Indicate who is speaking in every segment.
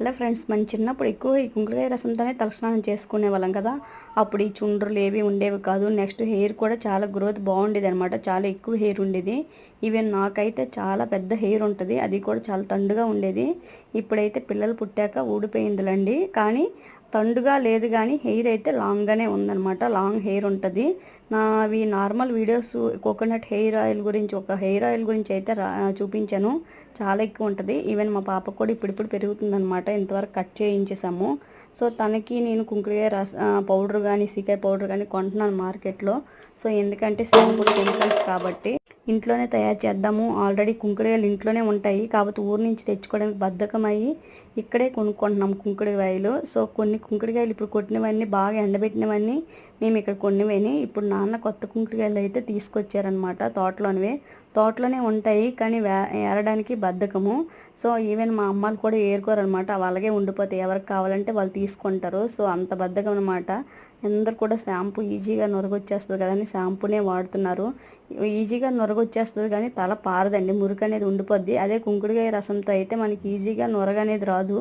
Speaker 1: Hello friends మన చిన్నప్పుడు ఎక్కువ ఈ కుంకుడుకాయ రసంతోనే తలస్నానం చేసుకునే వాళ్ళం కదా. అప్పుడు ఈ చుండ్రులు ఏవి ఉండేవి కాదు. నెక్స్ట్ హెయిర్ కూడా చాలా గ్రోత్ బాగుండేది అనమాట చాలా ఎక్కువ హెయిర్ ఉండేది. ఈవెన్ నాకైతే చాలా పెద్ద హెయిర్ ఉంటుంది. అది కూడా చాలా తండుగా ఉండేది. ఇప్పుడైతే పిల్లలు పుట్టాక ఊడిపోయిందిలండి. కానీ తండుగా లేదు కానీ హెయిర్ అయితే లాంగ్గానే ఉందన్నమాట. లాంగ్ హెయిర్ ఉంటుంది. నావి normal videos coconut hair oil గురించి ఒక హెయిర్ ఆయిల్ గురించి అయితే రా చూపించాను. చాలా ఎక్కువ ఉంటుంది. ఈవెన్ మా పాప కూడా ఇప్పుడిప్పుడు పెరుగుతుందనమాట ఇంతవరకు కట్ చేయించేసాము సో తనకి నేను కుంకుడుకాయ రస పౌడర్ కానీ సీకాయ పౌడర్ కానీ కొంటున్నాను మార్కెట్లో. సో ఎందుకంటే సింపుల్ కెమికల్స్ కాబట్టి ఇంట్లోనే తయారు చేద్దాము. ఆల్రెడీ కుంకుడుకాయలు ఇంట్లోనే ఉంటాయి. కాబట్టి ఊరు నుంచి తెచ్చుకోవడానికి బద్ధకమయ్యి ఇక్కడే కొనుక్కుంటున్నాం కుంకుడుగాయలు. సో కొన్ని కుంకుడుగాయలు ఇప్పుడు కొట్టినవన్నీ బాగా ఎండబెట్టినవన్నీ మేము ఇక్కడ కొన్నివని. ఇప్పుడు నాన్న కొత్త కుంకుడుకాయలు అయితే తీసుకొచ్చారనమాట తోటలోనివే. తోటలోనే ఉంటాయి కానీ ఏరడానికి బద్ధకము. సో ఈవెన్ మా అమ్మాలు కూడా ఏరుకోరనమాట అలాగే ఉండిపోతాయి ఎవరికి కావాలంటే వాళ్ళు తీసుకుంటారు. సో అంత బద్ధకం అనమాట అందరు కూడా షాంపూ ఈజీగా నొరగొచ్చేస్తుంది కదని షాంపూనే వాడుతున్నారు. ఈజీగా నొరగ వచ్చేస్తుంది కానీ తల పారదండి. మురికి అనేది ఉండిపోద్ది. అదే కుంకుడుకాయ రసంతో అయితే మనకి ఈజీగా నొరగ అనేది రాదు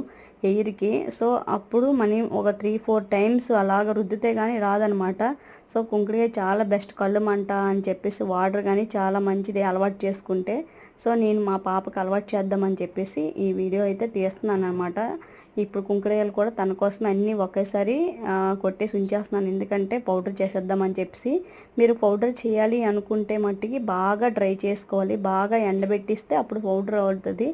Speaker 1: ఎయిర్కి సో అప్పుడు మనం ఒక త్రీ ఫోర్ టైమ్స్ అలాగ రుద్దితే కానీ రాదనమాట. సో కుంకుడుకాయ చాలా బెస్ట్ కళ్ళు మంట అని చెప్పేసి వాటర్ కానీ చాలా మంచిది అలవాటు చేసుకుంటే. సో నేను మా పాపకు అలవాటు చేద్దామని చెప్పేసి ఈ వీడియో అయితే తీస్తున్నాను అనమాట ఇప్పుడు కుంకుడుకాయలు కూడా తన కోసం అన్నీ ఒకేసారి కొట్టేసి ఉంచేస్తున్నాను. ఎందుకంటే పౌడర్ చేసేద్దామని చెప్పేసి మీరు పౌడర్ చేయాలి అనుకుంటే మట్టికి బాగా బాగా డ్రై చేసుకోవాలి. బాగా ఎండబెట్టిస్తే అప్పుడు పౌడర్ అవుతుంది.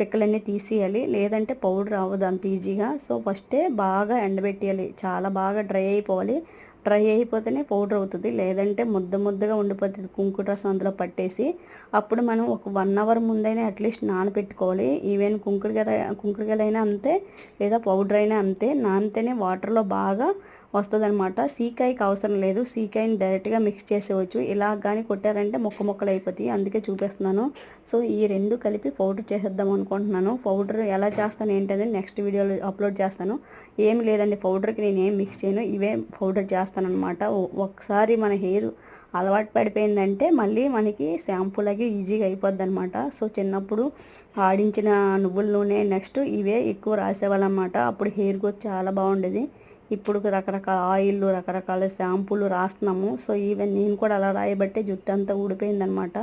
Speaker 1: పిక్కలన్నీ తీసేయాలి. లేదంటే పౌడర్ అవ్వదు అంత ఈజీగా. సో ఫస్టే బాగా ఎండబెట్టేయాలి. చాలా బాగా డ్రై అయిపోవాలి. డ్రై అయిపోతేనే పౌడర్ అవుతుంది. లేదంటే ముద్ద ముద్దగా ఉండిపోతుంది. కుంకుడు రసం అందులో పట్టేసి అప్పుడు మనం ఒక వన్ అవర్ ముందైనా అట్లీస్ట్ నానబెట్టుకోవాలి ఈవెన్ కుంకుడుకాయ కుంకుడుకాయలైనా అంతే లేదా పౌడర్ అయినా అంతే నానితేనే వాటర్లో బాగా వస్తుంది అనమాట సీకాయకి అవసరం లేదు. సీకాయని డైరెక్ట్గా మిక్స్ చేసేవచ్చు ఇలా కానీ కొట్టారంటే మొక్క మొక్కలు అయిపోతాయి. అందుకే చూపిస్తున్నాను. సో ఈ రెండు కలిపి పౌడర్ చేసేద్దాం అనుకుంటున్నాను. పౌడర్ ఎలా చేస్తాను ఏంటనేది నెక్స్ట్ వీడియోలో అప్లోడ్ చేస్తాను. ఏమి లేదండి. పౌడర్కి నేను ఏం మిక్స్ చేయను. ఇవే పౌడర్ చేస్తాను. చేస్తానమాట ఒకసారి మన హెయిర్ అలవాటు పడిపోయిందంటే మళ్ళీ మనకి షాంపూలకి ఈజీగా అయిపోద్ది అనమాట సో చిన్నప్పుడు ఆడించిన నువ్వుల నూనె నెక్స్ట్ ఇవే ఎక్కువ రాసేవాళ్ళం అనమాట అప్పుడు హెయిర్ గ్రోత్ చాలా బాగుండేది. ఇప్పుడు రకరకాల ఆయిల్ రకరకాల షాంపూలు రాస్తున్నాము. సో ఈవెన్ నేను కూడా అలా రాయబట్టే జుట్టు అంతా ఊడిపోయిందనమాట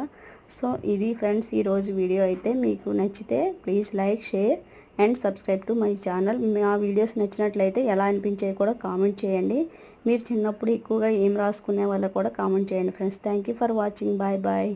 Speaker 1: సో ఇది ఫ్రెండ్స్ ఈరోజు వీడియో అయితే మీకు నచ్చితే please like share and subscribe to my channel. మా వీడియోస్ నచ్చినట్లయితే ఎలా అనిపించాయి కూడా కామెంట్ చేయండి. మీరు చిన్నప్పుడు ఎక్కువగా ఏం రాసుకునే వాళ్ళకు కూడా కామెంట్ చేయండి friends. Thank for watching. Bye bye.